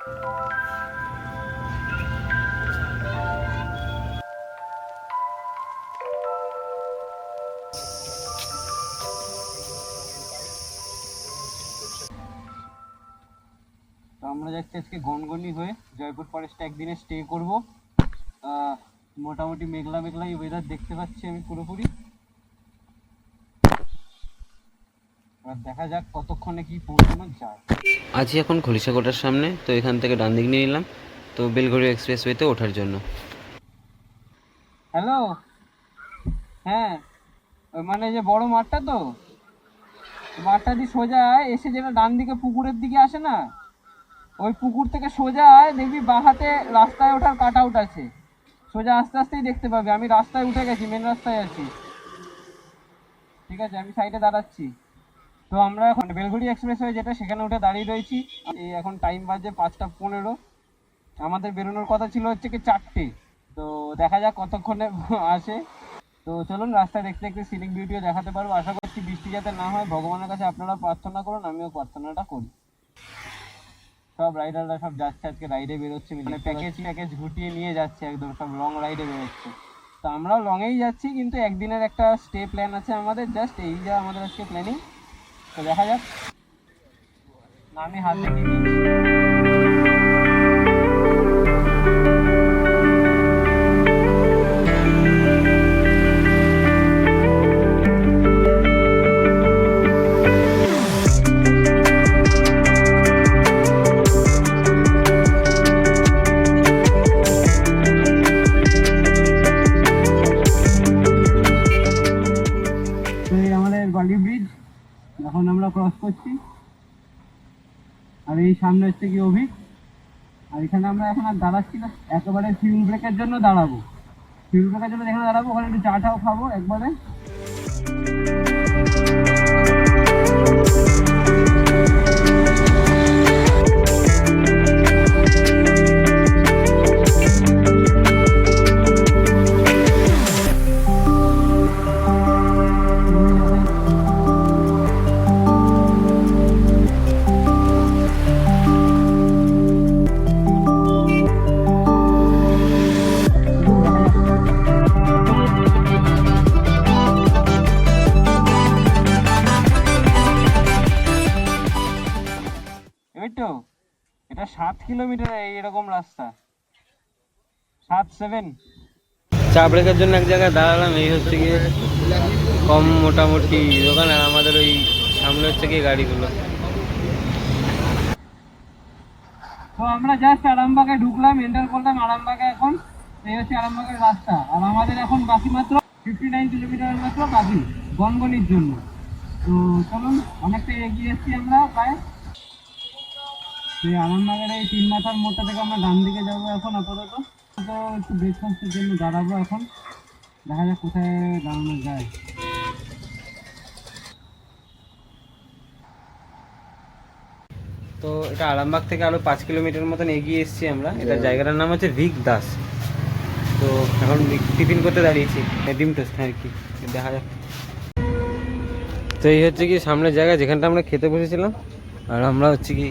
আমরা যাচ্ছি আজকে গনগনি হয়ে। জয়পুর ফরেস্টে একদিনে স্টে করব। মোটামুটি মেঘলা মেঘলাই ওয়েদার দেখতে পাচ্ছি আমি পুরোপুরি এবার দেখা যাক কতক্ষণে কি পৌঁছানো যায়। আছি এখন খলিশাকোটার সামনে তো এখান থেকে ডান দিক নিয়ে নিলাম। তো বেলঘড়ি এক্সপ্রেসওয়েতে ওঠার জন্য। হ্যালো হ্যাঁ মানে যে বড় মাঠটা তো? মাঠটা দিয়ে সোজা এসে যেটা ডান দিকে পুকুরের দিকে আসে না? ওই পুকুর থেকে সোজা আয়, দেখবি বাহাতে রাস্তায় ওঠার কাট আউট আছে। সোজা আস্তে আস্তেই দেখতে পাবে। আমি রাস্তায় উঠে গেছি মেন রাস্তায় আছি। ঠিক আছে আমি সাইডে দাঁড়াচ্ছি। তো আমরা এখন বেলগুড়ি এক্সপ্রেস হয়ে যেটা সেখানে উঠে দাঁড়িয়ে রয়েছি। এই এখন টাইম বাজে পাঁচটা পনেরো। আমাদের বেরোনোর কথা ছিল হচ্ছে কি চারটে। তো দেখা যাক কতক্ষণে আসে। তো চলুন রাস্তা দেখতে দেখতে সিনিক ভিডিও দেখাতে পারব। আশা করছি বৃষ্টি যাতে না হয়, ভগবানের কাছে আপনারা প্রার্থনা করুন, আমিও প্রার্থনাটা করি। সব রাইডাররা সব যাচ্ছে, আজকে রাইডে বেরোচ্ছে মানে প্যাকেজ প্যাকেজ ঘুটিয়ে নিয়ে যাচ্ছে একদম, সব লং রাইডে বেরোচ্ছে। তো আমরাও লংয়েই যাচ্ছি, কিন্তু একদিনের একটা স্টে প্ল্যান আছে আমাদের জাস্ট এই যা আমাদের আজকে প্ল্যানিং তো দেখা যাক না আমি হাত দেখিয়ে আর এখানে আমরা এখন আর দাঁড়াচ্ছি না। একেবারে ফিউল ব্রেকের জন্য দাঁড়াবো। ফিউল ব্রেকের জন্য এখানে দাঁড়াবো, ওখানে একটু চা টাও খাব একবারে। কিলোমিটার এরকম রাস্তা। সাত সেভেন চা ব্রেকের জন্য এক জায়গায় দাঁড়ালাম এই হচ্ছে গিয়ে কম মোটামুটি দোকান আর আমাদের ওই সামনে হচ্ছে গিয়ে গাড়িগুলো। তো আমরা জাস্ট আরামবাগে ঢুকলাম এন্টার করলাম আরামবাগে এখন। এই হচ্ছে আরামবাগের রাস্তা। আর আমাদের এখন বাকি মাত্র ফিফটি নাইন কিলোমিটার মাত্র বাকি গনগনির জন্য। তো চলুন অনেকটা এগিয়ে এসেছি আমরা প্রায়। সেই আরামবাগের এই তিন মাথার মোড়টা থেকে আমরা ডান দিকে যাব এখন আপাতত। তো একটু ব্রেকফাস্টের জন্য দাঁড়াবো এখন। দেখা যাক কোথায় দাঁড়ানো যায়। তো এটা আরামবাগ থেকে আরও পাঁচ কিলোমিটার মতন এগিয়ে এসেছি আমরা। এটা জায়গাটার নাম হচ্ছে ভিক দাস। তো এখন টিফিন করতে দাঁড়িয়েছি। ডিম টোস্ট আর কি? দেখা যাক। তো এই হচ্ছে কি সামনের জায়গা, যেখানটা আমরা খেতে বসেছিলাম। আর আমরা হচ্ছে কি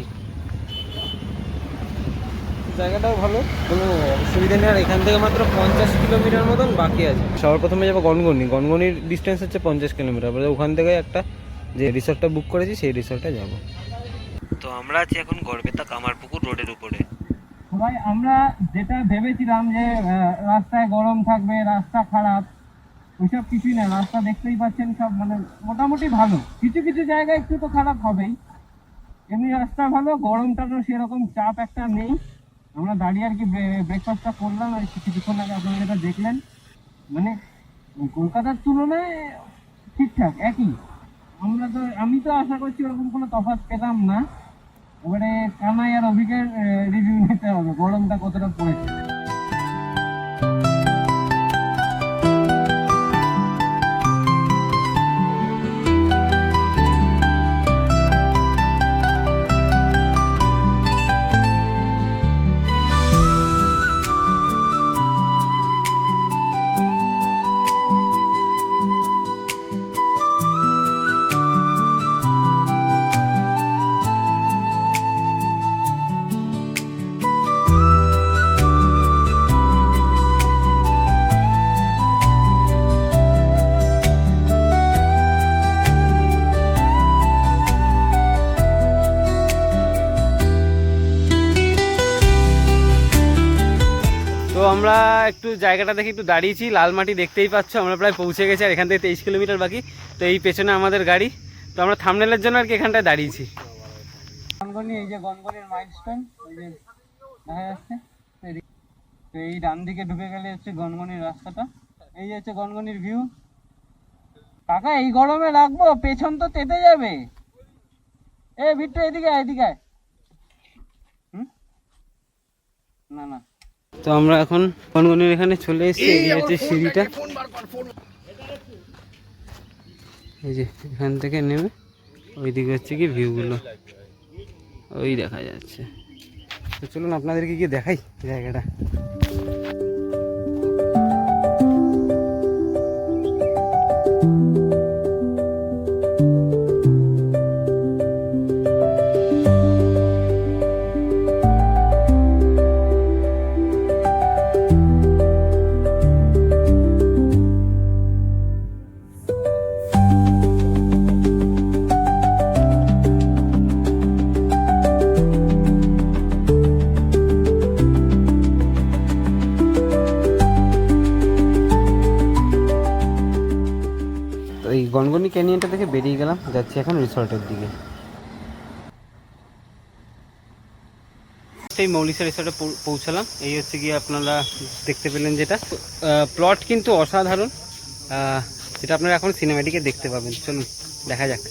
জায়গাটাও ভালো কোনো অসুবিধা নেই। আর এখান থেকে মাত্র পঞ্চাশ কিলোমিটার মতন বাকি আছে। সবার প্রথমে যাব গনগনি। গনগনির ডিস্টেন্স হচ্ছে পঞ্চাশ কিলোমিটার। ওখান থেকে একটা যে রিসর্টটা বুক করেছি সেই রিসর্টে যাব। তো আমরা আছি এখন গড়বেতা কামারপুকুর রোডের উপরে। সবাই আমরা যেটা ভেবেছিলাম যে রাস্তায় গরম থাকবে রাস্তা খারাপ ওইসব কিছুই না। রাস্তা দেখতেই পাচ্ছেন সব মানে মোটামুটি ভালো। কিছু কিছু জায়গায় একটু তো খারাপ হবেই। এমনি রাস্তা ভালো গরমটারও সেরকম চাপ একটা নেই। আমরা দাঁড়িয়ে আর কি ব্রেকফাস্টটা করলাম আর কিছুক্ষণ আগে আপনারা যেটা দেখলেন। মানে কলকাতার তুলনায় ঠিকঠাক, একই। আমরা তো, আমি তো আশা করছি ওরকম কোনো তফাৎ পেতাম না। এবারে কানাই আর অভিকের রিভিউ নিতে হবে, গরমটা কতটা পড়েছে। একটু জায়গাটা দেখে একটু দাঁড়িয়েছি, লাল মাটি দেখতেই পাচ্ছ, আমরা প্রায় পৌঁছে গেছি, আর এখান থেকে তেইশ কিলোমিটার বাকি, তো এই পেছনে আমাদের গাড়ি। তো আমরা থামনেলের জন্য আর কি এখানটায় দাঁড়িয়েছি। এই যে ডান দিকে ঢুকে গেলে হচ্ছে গনগনির রাস্তাটা। এই যে হচ্ছে গনগনির ভিউ কাকা, এই গরমে রাখব পেছন তো তেতে যাবে। এ বিট্টু এদিকে এদিকে। হুম? না না। তো আমরা এখন কনগনির এখানে চলে এসেছি এই যে হচ্ছে সিঁড়িটা। এই যে এখান থেকে নেমে ওই ওইদিকে হচ্ছে কি ভিউগুলো ওই দেখা যাচ্ছে। তো চলুন আপনাদেরকে গিয়ে দেখাই জায়গাটা। এই গনগনি ক্যানিয়নটা থেকে বেরিয়ে গেলাম, যাচ্ছি এখন রিসর্টের দিকে। সেই মৌলিসা রিসর্টে পৌঁছালাম। এই হচ্ছে গিয়ে আপনারা দেখতে পেলেন যেটা। প্লট কিন্তু অসাধারণ। যেটা আপনারা এখন সিনেমাটিকে দেখতে পাবেন। চলুন, দেখা যাক।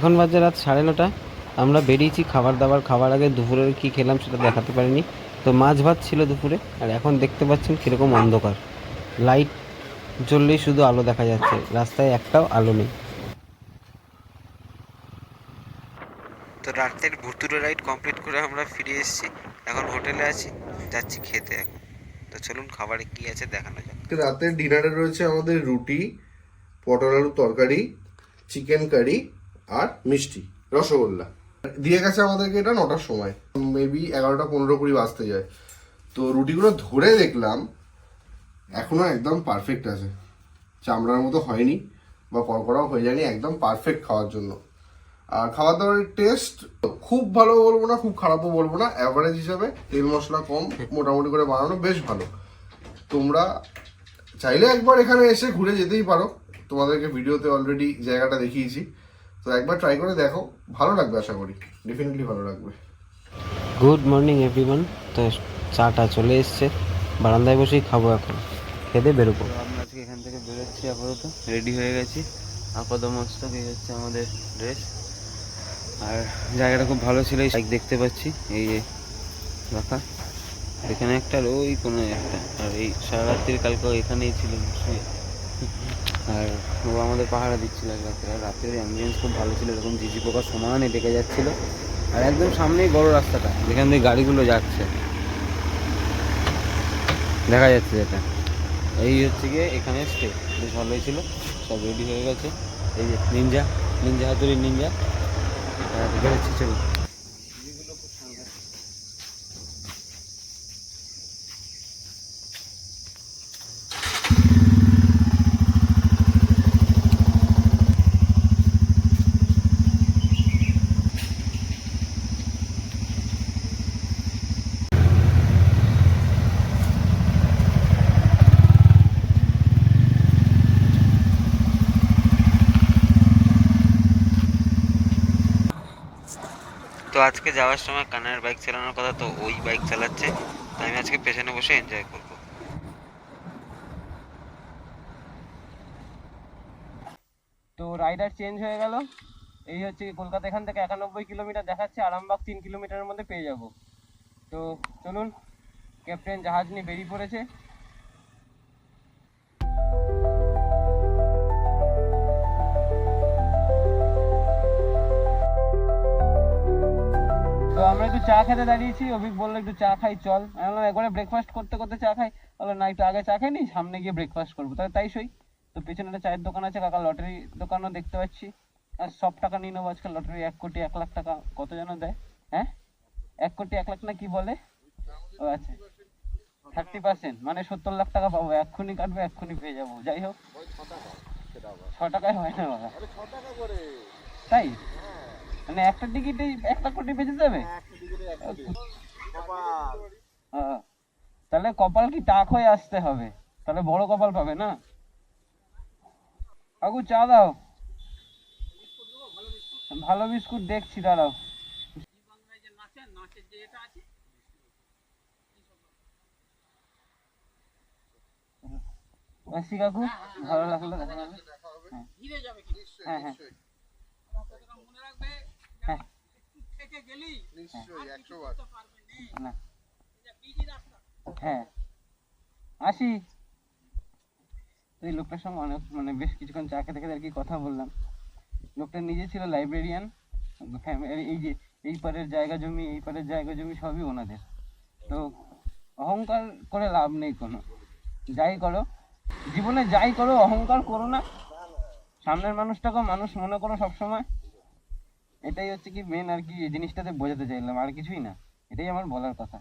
এখন বাজে রাত সাড়ে নটা। আমরা বেরিয়েছি খাবার দাবার খাবার আগে দুপুরে কি খেলাম সেটা দেখাতে পারিনি। তো মাছ ভাত ছিল দুপুরে আর এখন দেখতে পাচ্ছেন কীরকম অন্ধকার। লাইট জ্বললেই শুধু আলো দেখা যাচ্ছে রাস্তায় একটাও আলো নেই। তো রাতের ভুতুরে রাইড কমপ্লিট করে আমরা ফিরে এসেছি। এখন হোটেলে আছি যাচ্ছি খেতে এখন। তো চলুন খাবারে কি আছে দেখানো যাক। রাতের ডিনারে রয়েছে আমাদের রুটি পটল আলু তরকারি চিকেন কারি আর মিষ্টি, রসগোল্লা। দিয়ে গেছে আমাদেরকে এটা নটার সময়। মেবি এগারোটা পনেরো কুড়ি বাজতে যায়। তো রুটিগুলো ধরে দেখলাম, এখনও একদম পারফেক্ট আছে। চামড়ার মতো হয়নি, বা কড়কড়াও হয়ে যায়নি, একদম পারফেক্ট খাওয়ার জন্য। আর খাওয়া দাওয়ার টেস্ট খুব ভালো বলব না, খুব খারাপও বলব না। অ্যাভারেজ হিসাবে তেল মশলা কম, মোটামুটি করে বানানো বেশ ভালো। তোমরা চাইলে একবার এখানে এসে ঘুরে যেতেই পারো। তোমাদেরকে ভিডিওতে অলরেডি জায়গাটা দেখিয়েছি। তো একবার ট্রাই করে দেখো। ভালো লাগবে আশা করি। ডেফিনেটলি ভালো লাগবে। গুড মর্নিং এভরিওয়ান তো চাটা চলে এসছে। বারান্দায় বসেই খাব এখন। খেতে বেরোবো। আমরা আজকে এখান থেকে বেরোচ্ছি আপাতত। রেডি হয়ে গেছি। আপাতত মস্তক এই হচ্ছে আমাদের ড্রেস আর জায়গাটা খুব ভালো ছিল এই দেখতে পাচ্ছি। এই যে রাখা এখানে একটা আর ওই কোনো একটা। আর এই সারা রাত্রির কালকে এখানেই ছিল। আর ও আমাদের পাহারা দিচ্ছিল রাত্রে। আর রাত্রের অ্যাম্বিয়েন্স খুব ভালো ছিল, এরকম ঝিঝি পোকা সমানে ডেকে যাচ্ছিল। আর একদম সামনেই বড় রাস্তাটা, যেখান দিয়ে গাড়িগুলো যাচ্ছে। দেখা যাচ্ছে যেটা এই হচ্ছে গিয়ে এখানে স্টে বেশ ভালোই ছিল। সব রেডি হয়ে গেছে। এই যে নিনজা নিনজা হাতুড়ি নিনজা চলো। তো আজকে যাওয়ার সময় কানের বাইক চালানোর কথা, তো ওই বাইক চালাচ্ছে। তো আমি আজকে পেছনে বসে এনজয় করব। তো রাইডার চেঞ্জ হয়ে গেল। এই হচ্ছে কলকাতা এখান থেকে একানব্বই কিলোমিটার দেখাচ্ছে, আরামবাগ তিন কিলোমিটারের মধ্যে পেয়ে যাব। তো চলুন ক্যাপ্টেন জাহাজ নিয়ে বেরিয়ে পড়েছে। চা খেতে দাঁড়িয়েছি অভিক বলল একটু চা খাই চল। আমি বললাম একবারে ব্রেকফাস্ট করতে করতে চা খাই? বলল না একটু আগে চা খাই নি সামনে গিয়ে ব্রেকফাস্ট করব। তাহলে তাই সই। তো পেছনে একটা চায়ের দোকান আছে কাকা লটারি দোকানও দেখতে পাচ্ছি। আর সব টাকা নিয়ে নেব আজকাল লটারি এক কোটি এক লাখ টাকা কত যেন দেয় হ্যাঁ? এক কোটি এক লাখ না কি বলে? ও আচ্ছা থার্টি পার্সেন্ট মানে সত্তর লাখ টাকা পাবো এক্ষুনি কাটবে এক্ষুনি পেয়ে যাব যাই হোক। ছ টাকায় হয় না বাবা। তাই? মানে একটা টিকিটেই একটা কোটি বেঁচে যাবে? তাহলে কপাল কি টাক হয়ে আসতে হবে? তাহলে বড় কপাল পাবে না? কাকু, চা দাও। ভালো বিস্কুট দেখছি, দাঁড়াও। আসি কাকু, ভালো লাগল দেখা হবে হ্যাঁ হ্যাঁ। হ্যাঁ। না। হ্যাঁ। আসি। এই লোকটার সঙ্গে অনেক মানে বেশ কিছুক্ষণ চা খেতে খেতে আর কি কথা বললাম। লোকটা নিজে ছিল লাইব্রেরিয়ান এই যে এই পারের জায়গা জমি এই পারের জায়গা জমি সবই ওনাদের। তো অহংকার করে লাভ নেই কোনো। যাই করো। জীবনে যাই করো অহংকার করো না। সামনের মানুষটাকে মানুষ মনে করো সবসময়। এটাই হচ্ছে কি মেন আর কি এই জিনিসটাতে বোঝাতে চাইলাম, আর কিছুই না। এটাই আমার বলার কথা।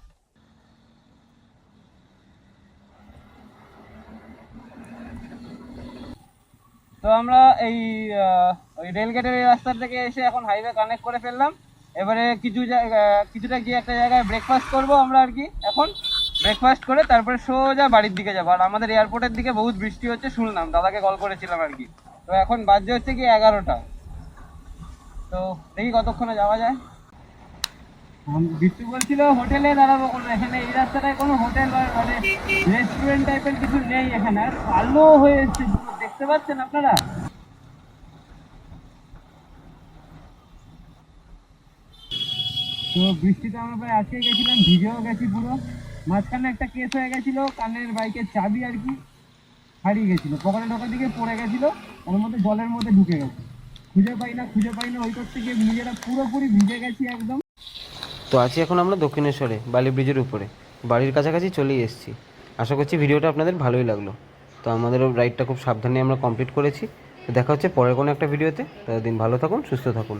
তো আমরা এই ওই রেলগেটের এই রাস্তা থেকে এসে এখন হাইওয়ে কানেক্ট করে ফেললাম। এবারে কিছু জায়গা কিছুটা গিয়ে একটা জায়গায় ব্রেকফাস্ট করব আমরা আর কি। এখন ব্রেকফাস্ট করে তারপরে সোজা বাড়ির দিকে যাব। আর আমাদের এয়ারপোর্টের দিকে বহুত বৃষ্টি হচ্ছে, শুনলাম, দাদাকে কল করেছিলাম আর কি। তো এখন বাজে হচ্ছে কি এগারোটা। তো দেখি কতক্ষণে যাওয়া যায়। বিট্টু বলছিল, হোটেলে দাঁড়াবো এখানে এই রাস্তাটায় কোনো হোটেল বা মানে রেস্টুরেন্ট টাইপের কিছু নেই এখানে। আর কালো হয়েছে পুরো। দেখতে পাচ্ছেন আপনারা? তো বৃষ্টিতে আমরা প্রায় আজকে গেছিলাম, ভিজেও গেছি পুরো। মাঝখানে একটা কেস হয়ে গেছিল, কানের বাইকের চাবি আর কি হারিয়ে গেছিল। পকেটে ঢোকার দিকে পড়ে গেছিল ওর মধ্যে জলের মধ্যে ঢুকে গেছে। খুঁজে পাই না, খুঁজে পাই না ওই করতে গিয়ে নিজেরা পুরোপুরি ভিজে গেছি একদম। তো আছি এখন আমরা দক্ষিণেশ্বরে, বালি ব্রিজের উপরে। বাড়ির কাছাকাছি চলেই এসেছি। আশা করছি ভিডিওটা আপনাদের ভালোই লাগল। তো আমাদের রাইডটা খুব সাবধানে আমরা কমপ্লিট করেছি। তো দেখা হচ্ছে পরের কোনো একটা ভিডিওতে। ততদিন ভালো থাকুন, সুস্থ থাকুন।